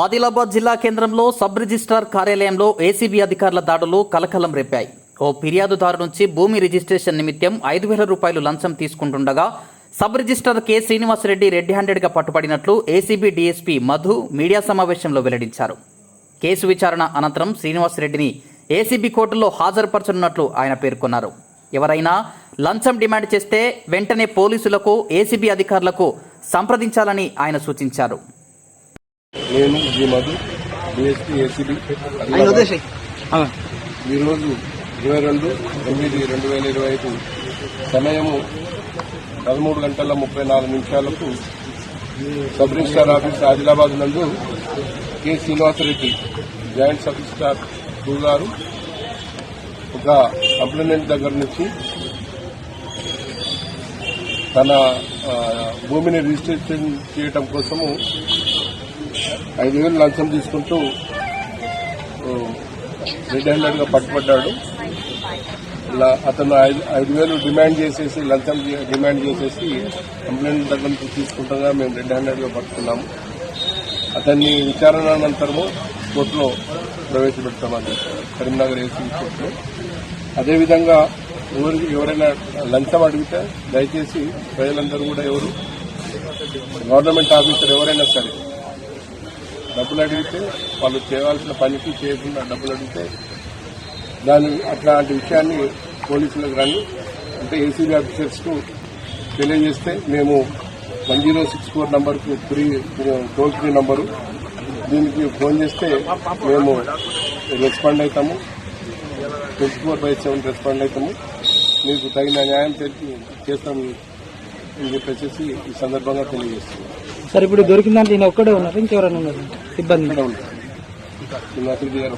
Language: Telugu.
ఆదిలాబాద్ జిల్లా కేంద్రంలో సబ్ రిజిస్ట్రార్ కార్యాలయంలో ఏసీబీ అధికారుల దాడులు కలకలం రేపాయి. ఓ ఫిర్యాదుదారు నుంచి భూమి రిజిస్ట్రేషన్ నిమిత్తం ఐదు వేల రూపాయలు లంచం తీసుకుంటుండగా sub registrar K Srinivasareddy red హ్యాండెడ్గా పట్టుబడినట్లు ఏసీబీ డీఎస్పీ మధు మీడియా సమావేశంలో వెల్లడించారు. కేసు విచారణ అనంతరం శ్రీనివాసరెడ్డిని ఏసీబీ కోర్టులో హాజరుపరచనున్నట్లు ఆయన పేర్కొన్నారు. ఎవరైనా లంచం డిమాండ్ చేస్తే వెంటనే పోలీసులకు ఏసీబీ అధికారులకు సంప్రదించాలని ఆయన సూచించారు. నేను జీ మధు డిఎస్పీ ఏసీబీ ఈరోజు ఇరవై రెండు ఎనిమిది రెండు వేల ఇరవై ఐదు సమయము పదమూడు గంటల ముప్పై నాలుగు నిమిషాలకు సబ్ రిజిస్టార్ ఆఫీస్ ఆదిలాబాద్ నందు K. Srinivasareddy joint sub registrar two గారు ఒక కంప్లైంట్ దగ్గర నుంచి తన భూమిని రిజిస్ట్రేషన్ చేయటం కోసము ఐదు వేలు లంచం తీసుకుంటూ రెడ్ హ్యాండెడ్గా పట్టుబడ్డాడు. ఇలా అతను ఐదు ఐదు వేలు డిమాండ్ చేసేసి లంచం డిమాండ్ చేసేసి కంప్లైంట్ దగ్గర నుంచి తీసుకుంటగా మేము రెడ్ హ్యాండెడ్గా పట్టుకున్నాము. అతన్ని విచారణ అనంతరము కోర్టులో ప్రవేశపెడతామని కరీంనగర్ ఏసీ కోర్టులో. అదేవిధంగా ఎవరికి ఎవరైనా లంచం అడిగితే దయచేసి ప్రజలందరూ కూడా ఎవరు గవర్నమెంట్ ఆఫీసర్ ఎవరైనా సరే డబ్బులు అడిగితే వాళ్ళు చేయవలసిన పనికి చేయకుండా డబ్బులు అడిగితే దాని అట్లాంటి విషయాన్ని పోలీసులకు రండి. అంటే ఏసీబీ ఆఫీసర్స్కు తెలియజేస్తే మేము వన్ జీరో సిక్స్ ఫోర్ నంబర్కు ఫ్రీ టోల్ ఫ్రీ నంబరు. దీనికి ఫోన్ చేస్తే మేము రెస్పాండ్ అవుతాము. Twenty four by seven respond అవుతాము. మీకు తగిన న్యాయం చేసి- చేస్తాము. అని చెప్పేసి ఈ సందర్భంగా తెలియజేస్తున్నాం సార్ ఇప్పుడు దొరికిన దాంట్లో ఈయన ఒక్కడే ఉన్నారు ఇంకెవరైనా ఉన్నారు? సిబ్బంది ఇక్కడ ఉంటాం శ్రీనివాసరెడ్డి గారు.